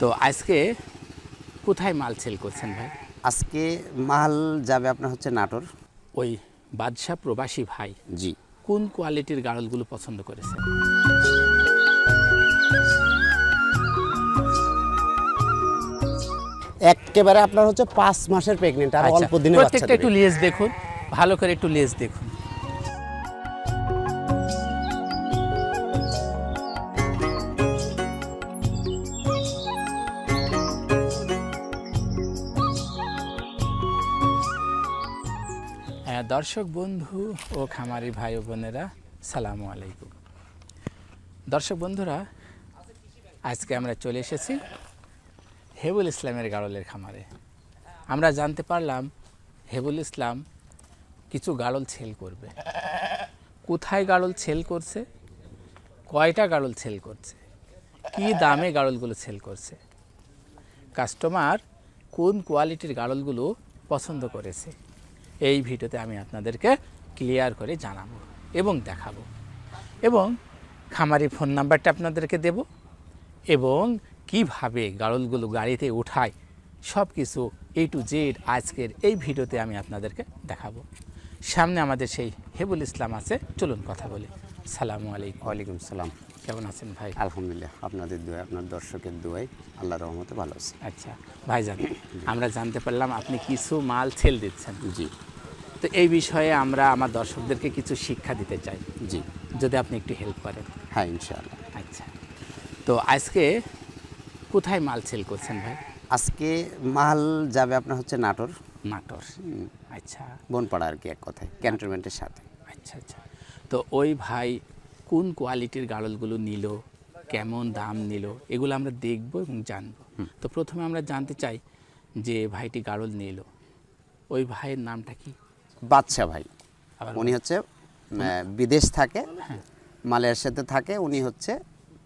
তো আজকে কোথায় মাল সেল করছেন ভাই? আজকে মাল যাবে আপনার হচ্ছে নাটোর। ওই বাদশাহ প্রবাসী ভাই জি। কোন কোয়ালিটির গাড়লগুলো পছন্দ করেছেন একেবারে আপনার হচ্ছে পাঁচ মাসের প্রেগনেন্ট আর আচ্ছা, অল্প দিনে বাচ্চা প্রত্যেকটা একটু। লেজ দেখুন ভালো করে একটু লেজ দেখুন। দর্শক বন্ধু ও খামারি ভাই বোনেরা, সালামু আলাইকুম। দর্শক বন্ধুরা, আজকে আমরা চলে এসেছি হেবুল ইসলামের গাড়লের খামারে। আমরা জানতে পারলাম হেবুল ইসলাম কিছু গাড়ল ছেল করবে। কোথায় গাড়ল ছেল করছে? কয়টা গাড়ল ছেল করছে? কি দামে গাড়লগুলো ছেল করছে? কাস্টমার কোন কোয়ালিটির গাড়লগুলো পছন্দ করেছে? এই ভিডিওতে আমি আপনাদেরকে ক্লিয়ার করে জানাব এবং দেখাবো। এবং খামারি ফোন নাম্বারটা আপনাদেরকে দেব এবং কীভাবে গাড়লগুলো গাড়িতে উঠায় সব কিছু এ টু জেড আজকের এই ভিডিওতে আমি আপনাদেরকে দেখাবো। সামনে আমাদের সেই হেবুল ইসলাম আছে চলুন কথা বলি। সালাম আলাইকুম। ওয়ালাইকুম সালাম। কেমন আছেন ভাই? আলহামদুলিল্লাহ আপনাদের দোয়ায় আপনার দর্শকের দোয়ায় আল্লাহ রহমতে ভালো আছে। আচ্ছা ভাইজান আমরা জানতে পারলাম আপনি কিছু মাল ছেল দিচ্ছেন। জি। তো এই বিষয়ে আমরা আমার দর্শকদেরকে কিছু শিক্ষা দিতে চাই। জি। যদি আপনি একটু হেল্প করেন। হ্যাঁ ইনশাআল্লাহ। আচ্ছা। তো আজকে কোথায় মাল সেল করছেন ভাই? আজকে মাল যাবে আপনার হচ্ছে নাটোর। নাটোর। আচ্ছা। বনপাড়া আর কি এক কথায় ক্যান্টনমেন্টের সাথে। আচ্ছা আচ্ছা। তো ওই ভাই কোন কোয়ালিটির গাড়লগুলো নিল কেমন দাম নিল এগুলো আমরা দেখব এবং জানব। তো প্রথমে আমরা জানতে চাই যে ভাইটি গাড়ল নিল। ওই ভাইয়ের নামটা কি? বাচ্চা ভাই। উনি হচ্ছে বিদেশ থাকে হ্যাঁ। মালয়ের সাথে থাকে উনি হচ্ছে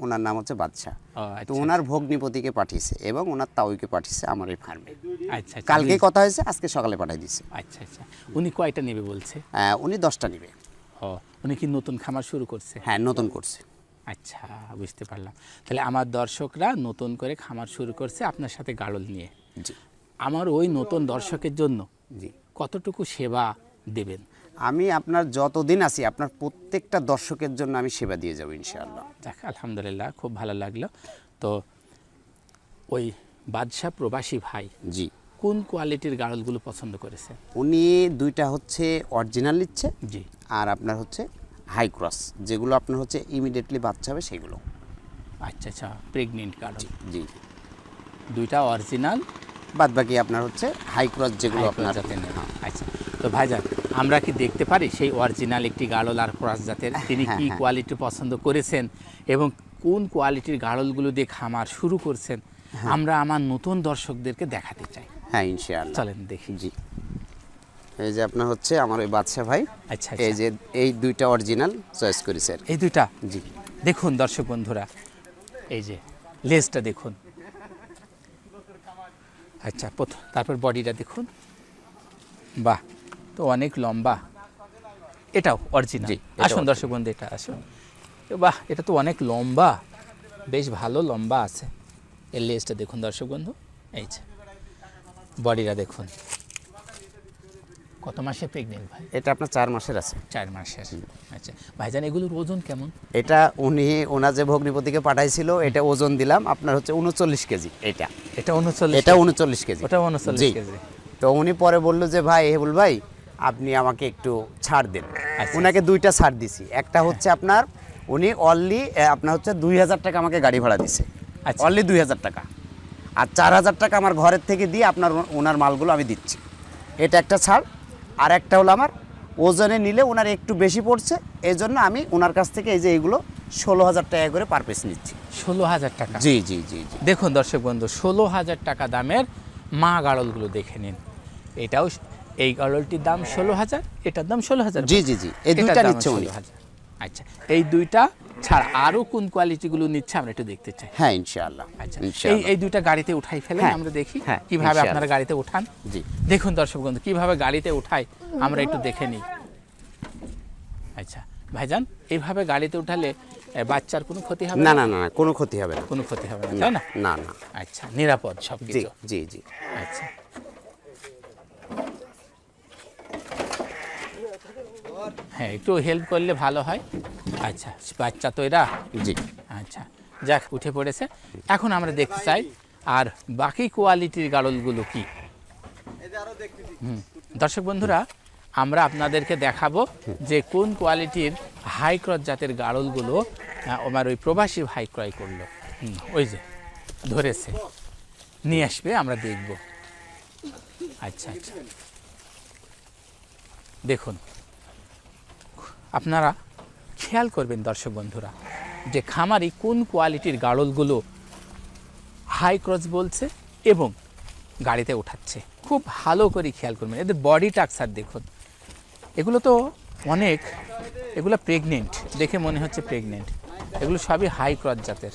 ওনার নাম হচ্ছে বাদশাহ। তো আচ্ছা। ওনার ভগ্নিপতিকে পাঠিয়েছে এবং ওনার তাউইকে পাঠিয়েছে আমার এই ফার্মে। আচ্ছা আচ্ছা। কালকে কথা হয়েছে আজকে সকালে পাঠিয়ে দিয়েছে। আচ্ছা আচ্ছা। উনি কয়টা নেবে বলছে? আহ, উনি দশটা নিবে। ও উনি কি নতুন খামার শুরু করছে? হ্যাঁ নতুন করছে। আচ্ছা বুঝতে পারলাম। তাহলে আমার দর্শকরা নতুন করে খামার শুরু করছে আপনার সাথে গাড়ল নিয়ে। জি। আমার ওই নতুন দর্শকের জন্য জি। কতটুকু সেবা দেবেন? আমি আপনার যতদিন আছি আপনার প্রত্যেকটা দর্শকের জন্য আমি সেবা দিয়ে যাব ইনশাআল্লাহ। দেখ আলহামদুলিল্লাহ খুব ভালো লাগল। তো ওই বাদশাহ প্রবাসী ভাই জি। কোন কোয়ালিটির গাড়লগুলো পছন্দ করেছে? উনি দুইটা হচ্ছে অরিজিনাল নিচ্ছে জি। আর আপনার হচ্ছে হাই ক্রস যেগুলো আপনার হচ্ছে ইমিডিয়েটলি বাচ্চা হবে সেগুলো। আচ্ছা আচ্ছা প্রেগনেন্ট গাড়ল। জি। দুইটা অরিজিনাল বাদ বাকি আপনার হচ্ছে হাই ক্রস যেগুলো আপনার। আচ্ছা তো ভাইজান আমরা কি দেখতে পারি সেই অরিজিনাল একটি গাড়ল আর ক্রস জাতের? তিনি হ্যাঁ, কি হ্যাঁ। কোয়ালিটি পছন্দ করেছেন এবং কোন কোয়ালিটির গাড়লগুলো দিয়ে খামার শুরু করছেন? হ্যাঁ। আমরা আমার নতুন দর্শকদেরকে দেখাতে চাই। হ্যাঁ ইনশাআল্লাহ। চলেন দেখি। জি। এই যে আপনার হচ্ছে আমার ওই বাদশা ভাই। আচ্ছা এই আচ্ছা। যে এই দুইটা অরিজিনাল চয়েস করেছে এই দুইটা? জি। দেখুন দর্শক বন্ধুরা এই যে লেজটা দেখুন। আচ্ছা প্রথম তারপর বডিটা দেখুন। বাহ তো অনেক লম্বা। এটাও অরিজিনাল আসুন দর্শক বন্ধু এটা আসুন। বাহ এটা তো অনেক লম্বা। বেশ ভালো লম্বা আছে। এর লেজটা দেখুন দর্শক বন্ধু। এই যে বডিটা দেখুন। কত মাসে প্রেগনেন্ট ভাই? এটা আপনার চার মাসের আছে। চার মাসের। আচ্ছা ভাইজান এগুলোর ওজন কেমন? এটা উনি ওনা যে ভগ্নিপতিকে পাঠাইছিল এটা ওজন দিলাম। আপনার হচ্ছে উনচল্লিশ কেজি এটা। এটা উনচল্লিশ এটা উনচল্লিশ কেজি। ওটা উনচল্লিশ কেজি। তো উনি পরে বলল যে ভাই হেবুল ভাই আপনি আমাকে একটু ছাড় দেন। আচ্ছা। ওনাকে দুইটা ছাড় দিছি। একটা হচ্ছে আপনার উনি অনলি আপনার হচ্ছে দুই হাজার টাকা আমাকে গাড়ি ভাড়া দিছে। আচ্ছা। অনলি দুই হাজার টাকা। আর চার হাজার টাকা আমার ঘরের থেকে দিয়ে আপনার ওনার মালগুলো আমি দিচ্ছি। এটা একটা ছাড়। আর একটা হলো আমার ওজনে নিলে ওনার একটু বেশি পড়ছে। এই জন্য আমি ওনার কাছ থেকে এই যে এইগুলো ষোলো হাজার টাকা করে পার পিস নিচ্ছি। ষোলো হাজার টাকা? জি জি জি জি। দেখুন দর্শক বন্ধু ষোলো হাজার টাকা দামের মা গাড়লগুলো দেখে নিন। এটাও এই গাড়লটির দাম ষোলো হাজার এটার দাম ষোলো হাজার। জি জি জি এই দুইটা নিচ্ছে উনি। 16,000 আচ্ছা এই দুইটা ছাড়া আরও কোন কোয়ালিটিগুলো নিচ্ছে আমরা একটু দেখতে চাই। হ্যাঁ ইনশাআল্লাহ আচ্ছা এই এই দুইটা গাড়িতে উঠাই ফেলেন হ্যাঁ, আমরা দেখি হ্যাঁ, কীভাবে আপনারা গাড়িতে উঠান। জি। দেখুন দর্শক বন্ধু কীভাবে গাড়িতে উঠাই আমরা একটু দেখে নিই। আচ্ছা ভাইজান এইভাবে গাড়িতে উঠালে বাচ্চার কোনো ক্ষতি হবে না না? না না কোনো ক্ষতি হবে না। কোনো ক্ষতি হবে না তাই না? না না আচ্ছা নিরাপদ সব জি কিছু জি জি। আচ্ছা। হ্যাঁ একটু হেল্প করলে ভালো হয়। আচ্ছা বাচ্চা তো এরা? জি। আচ্ছা যাক উঠে পড়েছে। এখন আমরা দেখতে চাই আর বাকি কোয়ালিটির গাড়লগুলো কি? হুম। দর্শক বন্ধুরা আমরা আপনাদেরকে দেখাবো যে কোন কোয়ালিটির হাই ক্রস জাতের গাড়লগুলো আমার ওই প্রবাসী ভাই ক্রয় করল। ওই যে, ধরেছে। নিয়ে আসবে, আমরা দেখব। আচ্ছা আচ্ছা। দেখুন, আপনারা খেয়াল করবেন দর্শক বন্ধুরা, যে খামারি কোন কোয়ালিটির গাড়লগুলো হাই ক্রস বলছে এবং গাড়িতে ওঠাচ্ছে খুব ভালো করে খেয়াল করবেন। এদের বডি টাকসার দেখুন। এগুলো তো অনেক এগুলো প্রেগনেন্ট দেখে মনে হচ্ছে প্রেগনেন্ট এগুলো সবই হাই ক্রস জাতের।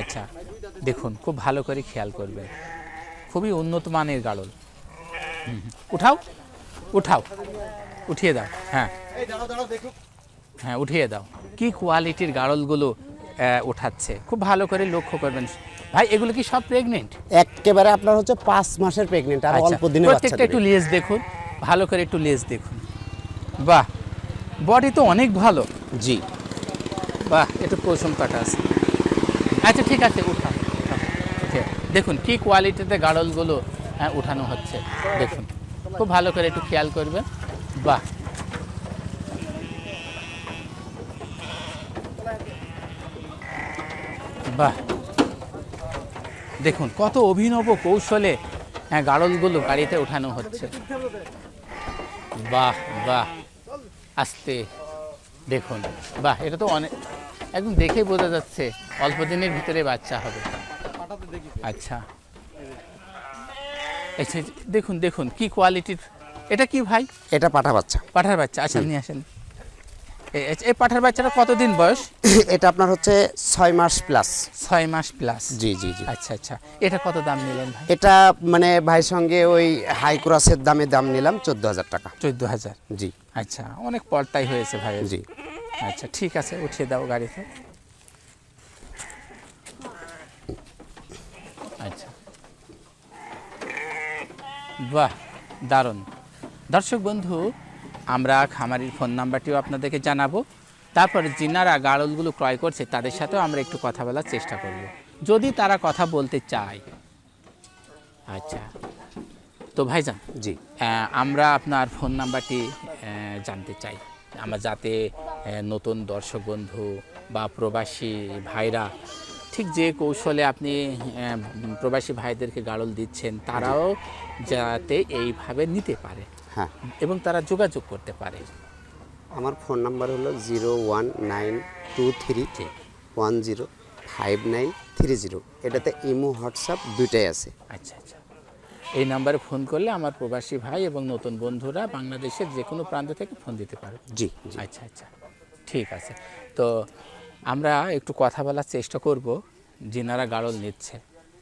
আচ্ছা দেখুন খুব ভালো করে খেয়াল করবেন। খুবই উন্নত মানের গাড়ল। হুম, হুম। উঠাও উঠাও। উঠিয়ে দাও হ্যাঁ। হ্যাঁ উঠিয়ে দাও। কি কোয়ালিটির গাড়লগুলো ওঠাচ্ছে? খুব ভালো করে লক্ষ্য করবেন। ভাই এগুলো কি সব প্রেগনেন্ট একেবারে আপনার হচ্ছে পাঁচ মাসের প্রেগনেন্ট আর অল্প দিনে প্রত্যেকটা একটু লেজ দেখুন। ভালো করে একটু লেজ দেখুন। বাহ বডি তো অনেক ভালো। জি। বাহ একটু পশম কাটা আছে। আচ্ছা ঠিক আছে উঠে দেখুন কি কোয়ালিটিতে গাড়লগুলো হ্যাঁ উঠানো হচ্ছে দেখুন। খুব ভালো করে একটু খেয়াল করবেন। বাহ। বাহ। দেখুন কত অভিনব কৌশলে হ্যাঁ গাড়লগুলো গাড়িতে উঠানো হচ্ছে। বাহ বাহ। আস্তে দেখুন। বাহ এটা তো অনেক একদম দেখেই বোঝা যাচ্ছে অল্প দিনের ভিতরে বাচ্চা হবে। আচ্ছা। আচ্ছা দেখুন দেখুন কি কোয়ালিটির এটা কি ভাই? এটা পাঠা বাচ্চা। পাঠার বাচ্চা আচ্ছা নিয়ে আসেন। এই পাঠার বাচ্চাটা কতদিন বয়স? এটা আপনার হচ্ছে ছয় মাস প্লাস ছয় মাস প্লাস জি জি জি। আচ্ছা আচ্ছা এটা কত দাম নিলেন ভাই? এটা মানে ভাই সঙ্গে ওই হাই ক্রসের দামে দাম নিলাম চোদ্দ হাজার টাকা। চোদ্দ হাজার। জি। আচ্ছা অনেক পর্তাই হয়েছে ভাই জি। আচ্ছা ঠিক আছে উঠিয়ে দাও গাড়িতে। আচ্ছা। বাহ দারুণ। দর্শক বন্ধু আমরা খামারির ফোন নাম্বারটিও আপনাদেরকে জানাব। তারপরে যিনারা গাড়লগুলো ক্রয় করছে তাদের সাথেও আমরা একটু কথা বলার চেষ্টা করব। যদি তারা কথা বলতে চায়। আচ্ছা। তো ভাইজান জি। আমরা আপনার ফোন নাম্বারটি জানতে চাই। আমরা যাতে নতুন দর্শক বন্ধু বা প্রবাসী ভাইরা ঠিক যে কৌশলে আপনি প্রবাসী ভাইদেরকে গাড়ল দিচ্ছেন তারাও যাতে এইভাবে নিতে পারে হ্যাঁ। এবং তারা যোগাযোগ করতে পারে। আমার ফোন নাম্বার হলো zero one nine two three one zero five nine three zero. এটাতে ইমো হোয়াটসঅ্যাপ দুইটাই আছে। আচ্ছা আচ্ছা। এই নাম্বারে ফোন করলে আমার প্রবাসী ভাই এবং নতুন বন্ধুরা বাংলাদেশের যে কোনো প্রান্ত থেকে ফোন দিতে পারে জি আচ্ছা আচ্ছা। ঠিক আছে। তো আমরা একটু কথা বলার চেষ্টা করব। যিনারা গাড়ল নিচ্ছে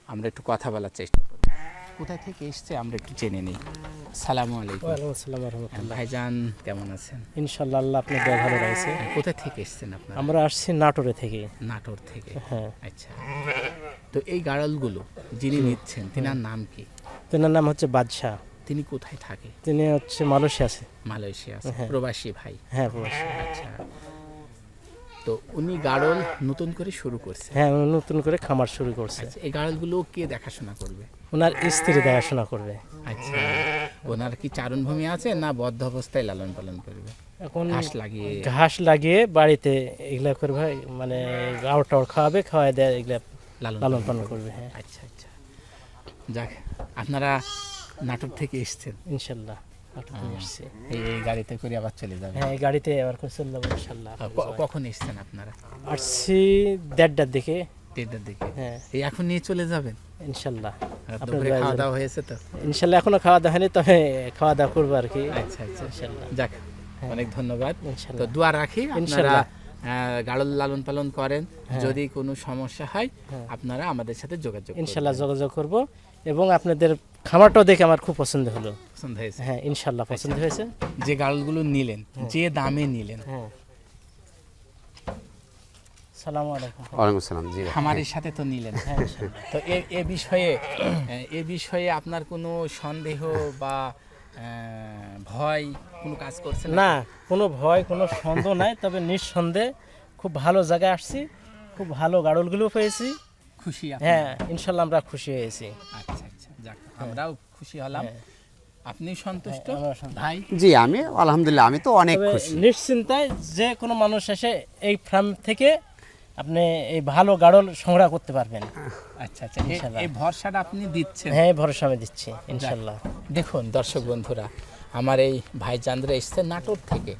আমরা একটু কথা বলার চেষ্টা করব। কোথা থেকে এসছে আমরা একটু জেনে নিই। সালামু আলাইকুম। আসসালাম রহমতুল্লাহ। ভাইজান কেমন আছেন? ইনশাল্লাহ আল্লাহ আপনার দেওয়া ভালো রয়েছে কোথা থেকে এসছেন আপনারা? আমরা আসছি নাটোরে থেকে। নাটোর থেকে। হ্যাঁ। আচ্ছা। তো এই গাড়লগুলো যিনি নিচ্ছেন তিনার নাম কি? তেনার নাম হচ্ছে বাদশাহ। তিনি কোথায় থাকে? তিনি হচ্ছে মালয়েশিয়া আছে। মালয়েশিয়া হ্যাঁ। প্রবাসী ভাই। হ্যাঁ প্রবাসী। আচ্ছা। তো উনি গাড়ল নতুন করে শুরু করছে? হ্যাঁ উনি নতুন করে খামার শুরু করছে। আচ্ছা এই গাড়লগুলো কে দেখাশোনা করবে? ওনার স্ত্রী দেখাশোনা করবে। আচ্ছা। ওনার কি চারণভূমি আছে না বদ্ধ অবস্থায় লালন পালন করবে? এখন ঘাস লাগিয়ে ঘাস লাগিয়ে বাড়িতে এগুলা করবে মানে গাওয়ার টাওয়ার খাওয়াবে খাওয়াই দেয় এগুলা লালন পালন করবে হ্যাঁ। আচ্ছা আচ্ছা। যাক আপনারা নাটক থেকে এসছেন। ইনশাল্লাহ এই গাড়িতে করে আবার চলে যাবেন। হ্যাঁ এই গাড়িতে আবার করে চলে যাব ইনশাল্লাহ। কখন এসছেন আপনারা? আসছি দেড়টার দিকে। দেড়টার দিকে। হ্যাঁ। এই এখন নিয়ে চলে যাবেন? ইনশাল্লাহ। আর দুপুরে খাওয়া দাওয়া হয়েছে তো? ইনশাল্লাহ এখনও খাওয়া দাওয়া হয়নি তবে খাওয়া দাওয়া করব আর কি। আচ্ছা আচ্ছা। ইনশাল্লাহ। যাক অনেক ধন্যবাদ। তো দোয়া রাখি আপনারা ইনশাল্লাহ। গাড়ল লালন পালন করেন। যদি কোনো সমস্যা হয় আপনারা আমাদের সাথে যোগাযোগ। ইনশাল্লাহ যোগাযোগ করব। এবং আপনাদের খামারটাও দেখে আমার খুব পছন্দ হলো। পছন্দ হয়েছে? হ্যাঁ ইনশাল্লাহ পছন্দ হয়েছে। যে গাড়লগুলো নিলেন যে দামে নিলেন। হ্যাঁ। সালামু আলাইকুম। ওয়ালাইকুম আসসালাম জি ভাই। সাথে তো নিলেন। হ্যাঁ তো এ এ বিষয়ে এ বিষয়ে আপনার কোনো সন্দেহ বা ভয় কোনো কাজ করছে না কোনো ভয় কোনো সন্দেহ নাই তবে নিঃসন্দেহে খুব ভালো জায়গায় আসছি খুব ভালো গাড়লগুলো পেয়েছি। খুশি হ্যাঁ ইনশাল্লাহ আমরা খুশি হয়েছি। আচ্ছা আচ্ছা যাক আমরাও খুশি হলাম। হ্যাঁ। আপনি সন্তুষ্ট? হ্যাঁ, সন্তুষ্ট। ভাই? জি আমি আলহামদুলিল্লাহ আমি তো অনেক খুশি। নিশ্চিন্তায় যে কোনো মানুষ এসে এই ফার্ম থেকে আপনি এই ভালো গাড়ল সংগ্রহ করতে পারবেন। আচ্ছা আচ্ছা এই ভরসাটা আপনি দিচ্ছেন? হ্যাঁ ভরসা আমি দিচ্ছি ইনশাল্লাহ। দেখুন দর্শক বন্ধুরা আমার এই ভাই চান্দ্রা এসছে নাটোর থেকে।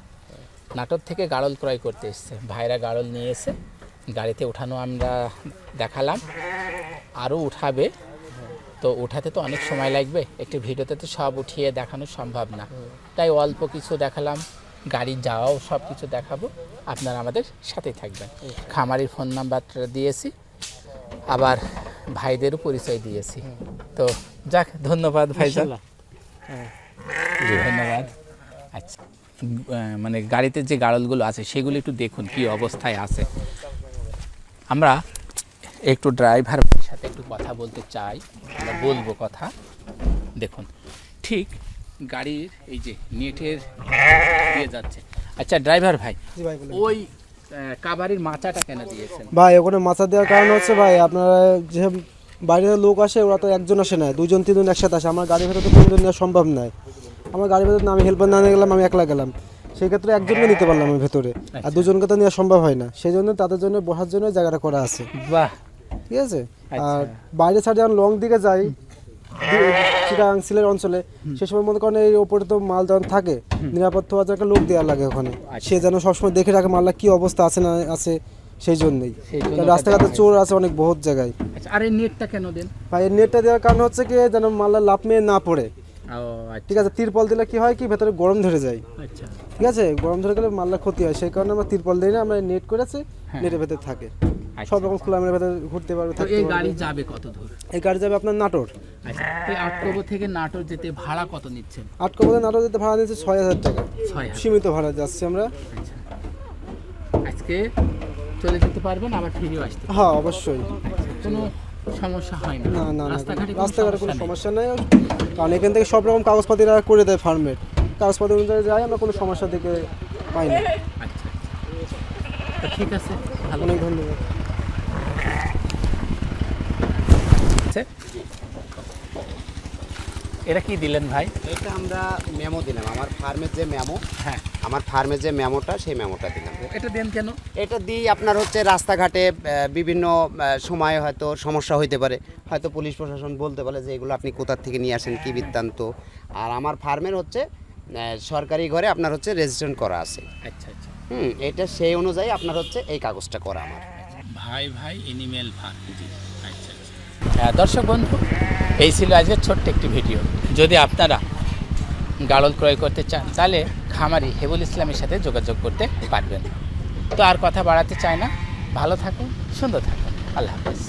নাটোর থেকে গাড়ল ক্রয় করতে এসছে। ভাইরা গাড়ল নিয়ে এসে গাড়িতে উঠানো আমরা দেখালাম। আরও উঠাবে। তো উঠাতে তো অনেক সময় লাগবে। একটি ভিডিওতে তো সব উঠিয়ে দেখানো সম্ভব না। তাই অল্প কিছু দেখালাম। গাড়ি যাওয়াও সব কিছু দেখাবো। আপনারা আমাদের সাথেই থাকবেন। খামারির ফোন নাম্বারটা দিয়েছি। আবার ভাইদেরও পরিচয় দিয়েছি। তো যাক ধন্যবাদ ভাই। ধন্যবাদ। আচ্ছা মানে গাড়িতে যে গাড়লগুলো আছে সেগুলো একটু দেখুন কি অবস্থায় আছে। আমরা একটু ড্রাইভার সাথে একটু কথা বলতে চাই। আমরা বলব কথা। দেখুন ঠিক গাড়ির এই যে নেটের দিয়ে যাচ্ছে। আচ্ছা ড্রাইভার ভাই ভাই ওই কাবারির মাচাটা কেন দিয়েছেন? ভাই ওখানে মাথা দেওয়ার কারণ হচ্ছে ভাই আপনারা যে বাইরের লোক আসে ওরা তো একজন আসে না। দুজন তিনজন একসাথে আসে। আমার গাড়ির ভেতরে তো তিনজন নেওয়া সম্ভব নয়। আমার গাড়ির ভেতরে আমি হেল্পার না গেলাম আমি একলা গেলাম। সেই ক্ষেত্রে একজনকে নিতে পারলাম আমি ভেতরে। আর দুজনকে তো নেওয়া সম্ভব হয় না। সেই জন্য তাদের জন্য বসার জন্য জায়গাটা করা আছে। বাহ। ঠিক আছে? আচ্ছা। আর বাইরে ছাড়া যখন লং দিকে যাই চিটাং সিলের অঞ্চলে সে সময় মনে করেন এই ওপরে তো মাল যখন থাকে নিরাপত্তা হওয়ার একটা লোক দেওয়া লাগে ওখানে। আচ্ছা। সে যেন সবসময় দেখে রাখে মালটা কি অবস্থা আছে না আছে সেই জন্যই। রাস্তাঘাটে চোর আছে অনেক বহুত জায়গায়। আচ্ছা আর এই নেটটা কেন দেন? ভাই এর নেটটা দেওয়ার কারণ হচ্ছে কি যেন মালটা লাভ মেয়ে না পড়ে। আচ্ছা। ঠিক আছে তিরপল দিলে কি হয় কি ভেতরে গরম ধরে যায়। আচ্ছা। ঠিক আছে? গরম ধরে গেলে মালটা ক্ষতি হয়। সেই কারণে আমরা তিরপল দিই না আমরা নেট করেছি নেটের ভেতরে থাকে। আচ্ছা। সব রকম খোলা মেয়ের ভেতরে ঘুরতে পারবে এই গাড়ি যাবে কত দূর? এই গাড়ি যাবে আপনার নাটোর। আচ্ছা আটকবো থেকে নাটোর যেতে ভাড়া কত নিচ্ছেন? আট কবলে নাটোর যেতে ভাড়া নিচ্ছে ছয় হাজার টাকা। সীমিত ভাড়া যাচ্ছি আমরা। আচ্ছা। আজকে চলে যেতে পারবেন আবার ফিরেও আসতে হ্যাঁ অবশ্যই। কোনো সমস্যা হয় না। না না রাস্তাঘাটে কোনো সমস্যা নেই। কারণ এখান থেকে সব রকম কাগজপাতিরা করে দেয় ফার্মের কাগজপাতি অনুযায়ী যাই আমরা কোনো সমস্যা থেকে পাই না আচ্ছা আচ্ছা। ঠিক আছে অনেক ধন্যবাদ। এটা কি দিলেন ভাই? এটা আমরা মেমো দিলাম। আমার ফার্মের যে মেমো হ্যাঁ। আমার ফার্মের যে মেমোটা সেই মেমোটা দিলাম। এটা দেন কেন? এটা দিই আপনার হচ্ছে রাস্তাঘাটে বিভিন্ন সময়ে হয়তো সমস্যা হইতে পারে। হয়তো পুলিশ প্রশাসন বলতে পারে যে এগুলো আপনি কোথা থেকে নিয়ে আসেন কী বৃত্তান্ত। আর আমার ফার্মের হচ্ছে সরকারি ঘরে আপনার হচ্ছে রেজিস্ট্রেশন করা আছে। আচ্ছা আচ্ছা। হুম এটা সেই অনুযায়ী আপনার হচ্ছে এই কাগজটা করা আমার। ভাই ভাই এনিমেল ফার্ম জি আচ্ছা আচ্ছা। হ্যাঁ দর্শক বন্ধু এই ছিল আজকের ছোট্ট একটি ভিডিও। যদি আপনারা গাড়ল ক্রয় করতে চান তাহলে খামারি হেবুল ইসলামের সাথে যোগাযোগ করতে পারবেন। তো আর কথা বাড়াতে চায় না। ভালো থাকুন সুন্দর থাকুন। আল্লাহ হাফেজ।